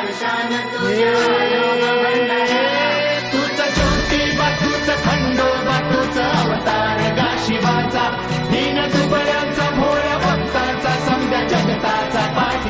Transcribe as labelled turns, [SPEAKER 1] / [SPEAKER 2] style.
[SPEAKER 1] आरशान तुझ्या
[SPEAKER 2] तूच ज्योतिबा तूच खंडोबा तूच अवतार गा